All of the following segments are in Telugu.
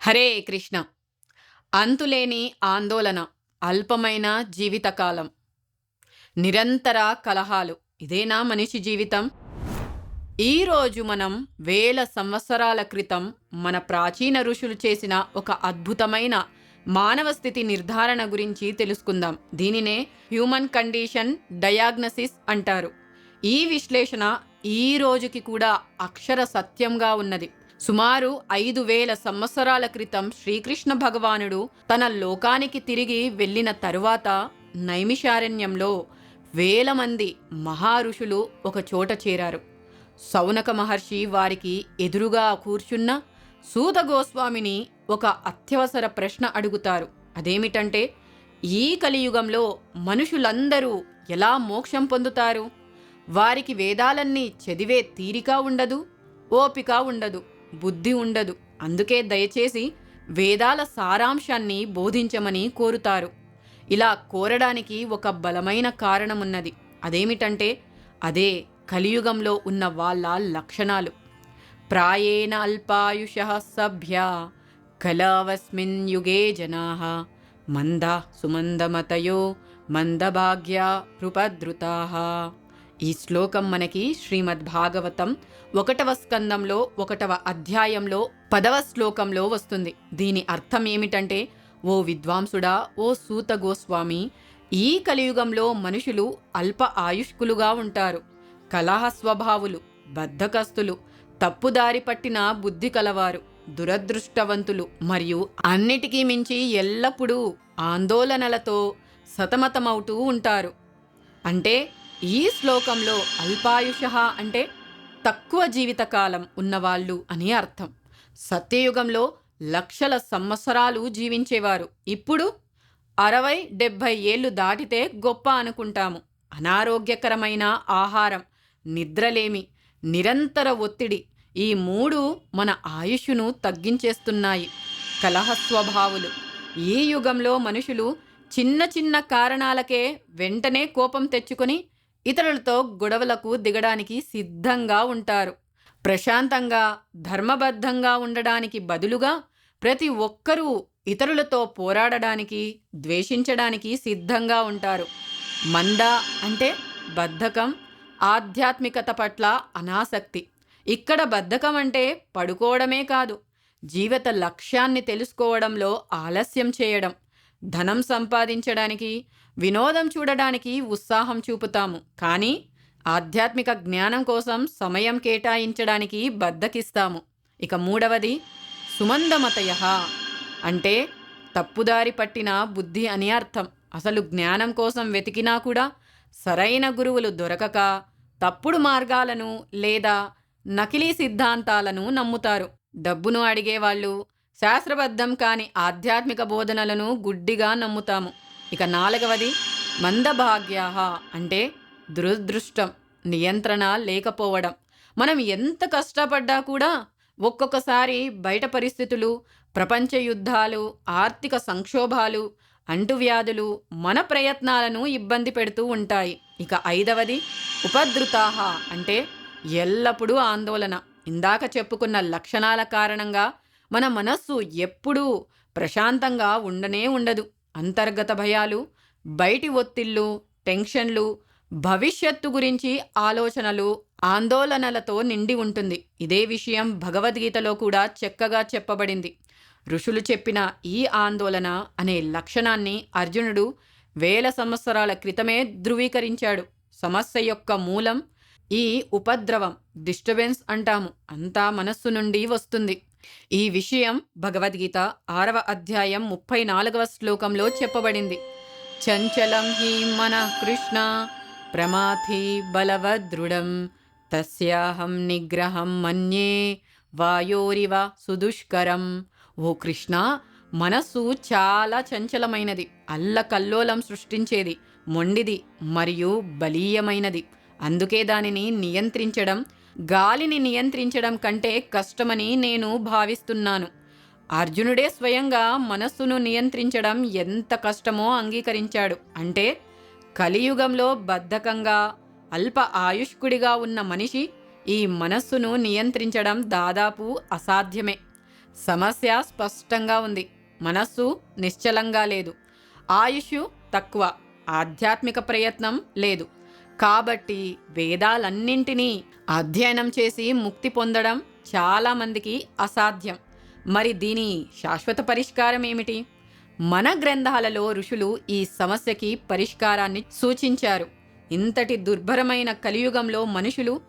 హరే కృష్ణ. అంతులేని ఆందోళన అల్పమైన జీవితకాలం. నిరంతర కలహాలు ఇదేనా మనిషి జీవితం? ఈరోజు మనం వేల సంవత్సరాల క్రితం మన ప్రాచీన ఋషులు చేసిన ఒక అద్భుతమైన మానవ స్థితి నిర్ధారణ గురించి తెలుసుకుందాం. దీనినే హ్యూమన్ కండిషన్ డయాగ్నసిస్ అంటారు. ఈ విశ్లేషణ ఈ రోజుకి కూడా అక్షర సత్యంగా ఉన్నది. సుమారు ఐదు వేల సంవత్సరాల క్రితం శ్రీకృష్ణ భగవానుడు తన లోకానికి తిరిగి వెళ్ళిన తరువాత నైమిషారణ్యంలో వేల మంది మహారుషులు ఒక చోట చేరారు. సౌనక మహర్షి వారికి ఎదురుగా కూర్చున్న సూత గోస్వామిని ఒక అత్యవసర ప్రశ్న అడుగుతారు. అదేమిటంటే ఈ కలియుగంలో మనుషులందరూ ఎలా మోక్షం పొందుతారు? వారికి వేదాలన్నీ చదివే తీరిక ఉండదు? ఓపిక ఉండదు? బుద్ధి ఉండదు. అందుకే దయచేసి వేదాల సారాంశాన్ని బోధించమని కోరుతారు. ఇలా కోరడానికి ఒక బలమైన కారణమున్నది. అదేమిటంటే అదే కలియుగంలో ఉన్న వాళ్ళ లక్షణాలు. ప్రాయేణ అల్పాయుష సభ్య కలవస్మిన్ యుగే జనా మంద సుమందమతయో మందభాగ్య నృపధృతా ఈ శ్లోకం మనకి శ్రీమద్ భాగవతం ఒకటవ స్కందంలో ఒకటవ అధ్యాయంలో పదవ శ్లోకంలో వస్తుంది. దీని అర్థం ఏమిటంటే ఓ విద్వాంసుడా ఓ సూత గోస్వామి ఈ కలియుగంలో మనుషులు అల్ప ఆయుష్కులుగా ఉంటారు. కలహ స్వభావులు బద్ధకస్తులు తప్పుదారి పట్టిన బుద్ధి కలవారు దురదృష్టవంతులు మరియు అన్నిటికీ మించి ఎల్లప్పుడూ ఆందోళనలతో సతమతమవుతూ ఉంటారు. అంటే ఈ శ్లోకంలో అల్పాయుష అంటే తక్కువ జీవితకాలం ఉన్నవాళ్ళు అని అర్థం. సత్యయుగంలో లక్షల సంవత్సరాలు జీవించేవారు. ఇప్పుడు అరవై డెబ్భై ఏళ్ళు దాటితే గొప్ప అనుకుంటాము. అనారోగ్యకరమైన ఆహారం నిద్రలేమి నిరంతర ఒత్తిడి ఈ మూడు మన ఆయుష్ను తగ్గించేస్తున్నాయి. కలహ స్వభావులు ఈ యుగంలో మనుషులు చిన్న చిన్న కారణాలకే వెంటనే కోపం తెచ్చుకొని ఇతరులతో గొడవలకు దిగడానికి సిద్ధంగా ఉంటారు. ప్రశాంతంగా ధర్మబద్ధంగా ఉండడానికి బదులుగా ప్రతి ఒక్కరూ ఇతరులతో పోరాడడానికి ద్వేషించడానికి సిద్ధంగా ఉంటారు. మంద అంటే బద్ధకం ఆధ్యాత్మికత పట్ల అనాసక్తి. ఇక్కడ బద్ధకం అంటే పడుకోవడమే కాదు జీవిత లక్ష్యాన్ని తెలుసుకోవడంలో ఆలస్యం చేయడం. ధనం సంపాదించడానికి వినోదం చూడడానికి ఉత్సాహం చూపుతాము. కానీ ఆధ్యాత్మిక జ్ఞానం కోసం సమయం కేటాయించడానికి బద్దకిస్తాము. ఇక మూడవది సుమందమతయ అంటే తప్పుదారి పట్టిన బుద్ధి అని అర్థం. అసలు జ్ఞానం కోసం వెతికినా కూడా సరైన గురువులు దొరకక తప్పుడు మార్గాలను లేదా నకిలీ సిద్ధాంతాలను నమ్ముతారు. డబ్బును అడిగేవాళ్ళు శాస్త్రబద్ధం కాని ఆధ్యాత్మిక బోధనలను గుడ్డిగా నమ్ముతాము. ఇక నాలుగవది మందభాగ్యా అంటే దురదృష్టం నియంత్రణ లేకపోవడం. మనం ఎంత కష్టపడ్డా కూడా ఒక్కొక్కసారి బయట పరిస్థితులు ప్రపంచ యుద్ధాలు ఆర్థిక సంక్షోభాలు అంటువ్యాధులు మన ప్రయత్నాలను ఇబ్బంది పెడుతూ ఉంటాయి. ఇక ఐదవది ఉపద్రుతాహ అంటే ఎల్లప్పుడూ ఆందోళన. ఇందాక చెప్పుకున్న లక్షణాల కారణంగా మన మనస్సు ఎప్పుడూ ప్రశాంతంగా ఉండనే ఉండదు. అంతర్గత భయాలు బయటి ఒత్తిళ్ళు టెన్షన్లు భవిష్యత్తు గురించి ఆలోచనలు ఆందోళనలతో నిండి ఉంటుంది. ఇదే విషయం భగవద్గీతలో కూడా చక్కగా చెప్పబడింది. ఋషులు చెప్పిన ఈ ఆందోళన అనే లక్షణాన్ని అర్జునుడు వేల సంవత్సరాల క్రితమే ధృవీకరించాడు. సమస్య యొక్క మూలం ఈ ఉపద్రవం డిస్టర్బెన్స్ అంటాము. అంతా మనస్సు నుండి వస్తుంది. ఈ విషయం భగవద్గీత ఆరవ అధ్యాయం ముప్పై నాలుగవ శ్లోకంలో చెప్పబడింది. చంచలం హి మన కృష్ణ ప్రమాథి బలవదృఢం తస్యాహం నిగ్రహం మన్యే వాయోరివ సుదుష్కరం. ఓ కృష్ణ మనస్సు చాలా చంచలమైనది అల్లకల్లోలం సృష్టించేది మొండిది మరియు బలీయమైనది అందుకే దానిని నియంత్రించడం గాలిని నియంత్రించడం కంటే కష్టమని నేను భావిస్తున్నాను. అర్జునుడే స్వయంగా మనస్సును నియంత్రించడం ఎంత కష్టమో అంగీకరించాడు. అంటే కలియుగంలో బద్ధకంగా అల్ప ఆయుష్కుడిగా ఉన్న మనిషి ఈ మనస్సును నియంత్రించడం దాదాపు అసాధ్యమే. సమస్య స్పష్టంగా ఉంది. మనస్సు నిశ్చలంగా లేదు. ఆయుష్ తక్కువ. ఆధ్యాత్మిక ప్రయత్నం లేదు. కాబట్టి వేదాలన్నింటినీ అధ్యయనం చేసి ముక్తి పొందడం చాలామందికి అసాధ్యం. మరి దీని శాశ్వత పరిష్కారం ఏమిటి? మన గ్రంథాలలో ఋషులు ఈ సమస్యకి పరిష్కారాన్ని సూచించారు. ఇంతటి దుర్భరమైన కలియుగంలో మనుషులు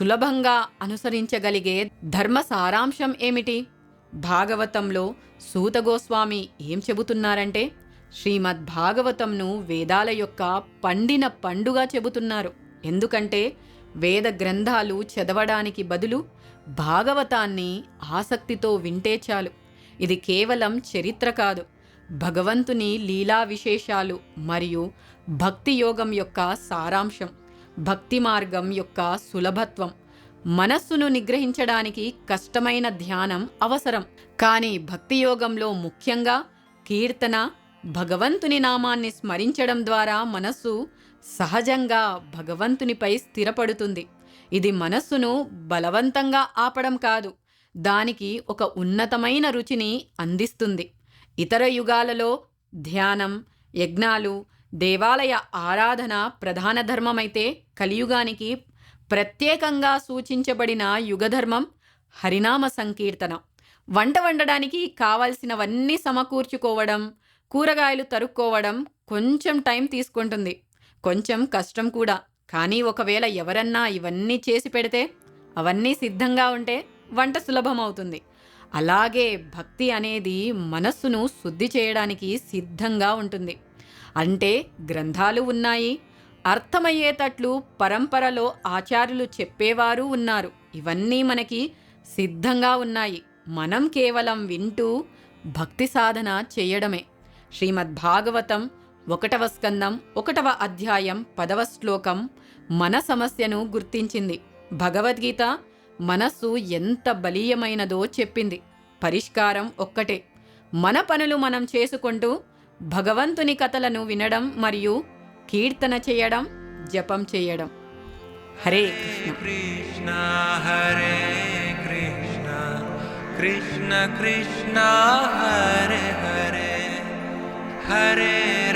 సులభంగా అనుసరించగలిగే ధర్మ సారాంశం ఏమిటి? భాగవతంలో సూత గోస్వామి ఏం చెబుతున్నారంటే శ్రీమద్ భాగవతంను వేదాల యొక్క పండిన పండుగ చెబుతున్నారు. ఎందుకంటే వేద గ్రంథాలు చదవడానికి బదులు భాగవతాన్ని ఆసక్తితో వింటే చాలు. ఇది కేవలం చరిత్ర కాదు. భగవంతుని లీలా విశేషాలు మరియు భక్తి యోగం యొక్క సారాంశం భక్తి మార్గం యొక్క సులభత్వం మనస్సును నిగ్రహించడానికి కష్టమైన ధ్యానం అవసరం. కానీ భక్తి యోగంలో ముఖ్యంగా కీర్తన భగవంతుని నామాన్ని స్మరించడం ద్వారా మనస్సు సహజంగా భగవంతునిపై స్థిరపడుతుంది. ఇది మనస్సును బలవంతంగా ఆపడం కాదు దానికి ఒక ఉన్నతమైన రుచిని అందిస్తుంది. ఇతర యుగాలలో ధ్యానం యజ్ఞాలు దేవాలయ ఆరాధన ప్రధాన ధర్మమైతే కలియుగానికి ప్రత్యేకంగా సూచించబడిన యుగధర్మం హరినామ సంకీర్తన. వంట వండడానికి కావలసినవన్నీ సమకూర్చుకోవడం కూరగాయలు తరుక్కోవడం కొంచెం టైం తీసుకుంటుంది. కొంచెం కష్టం కూడా. కానీ ఒకవేళ ఎవరన్నా ఇవన్నీ చేసి పెడితే అవన్నీ సిద్ధంగా ఉంటే వంట సులభమవుతుంది. అలాగే భక్తి అనేది మనస్సును శుద్ధి చేయడానికి సిద్ధంగా ఉంటుంది. అంటే గ్రంథాలు ఉన్నాయి అర్థమయ్యేటట్లు పరంపరలో ఆచార్యులు చెప్పేవారు ఉన్నారు. ఇవన్నీ మనకి సిద్ధంగా ఉన్నాయి. మనం కేవలం వింటూ భక్తి సాధన చేయడమే. శ్రీమద్భాగవతం ఒకటవ స్కందం ఒకటవ అధ్యాయం పదవ శ్లోకం మన సమస్యను గుర్తించింది. భగవద్గీత మనస్సు ఎంత బలీయమైనదో చెప్పింది. పరిష్కారం ఒక్కటే. మన పనులు మనం చేసుకుంటూ భగవంతుని కథలను వినడం మరియు కీర్తన చేయడం జపం చేయడం. హరే కృష్ణ. హరే కృష్ణ. కృష్ణ కృష్ణ హరే హరే. హరే हरे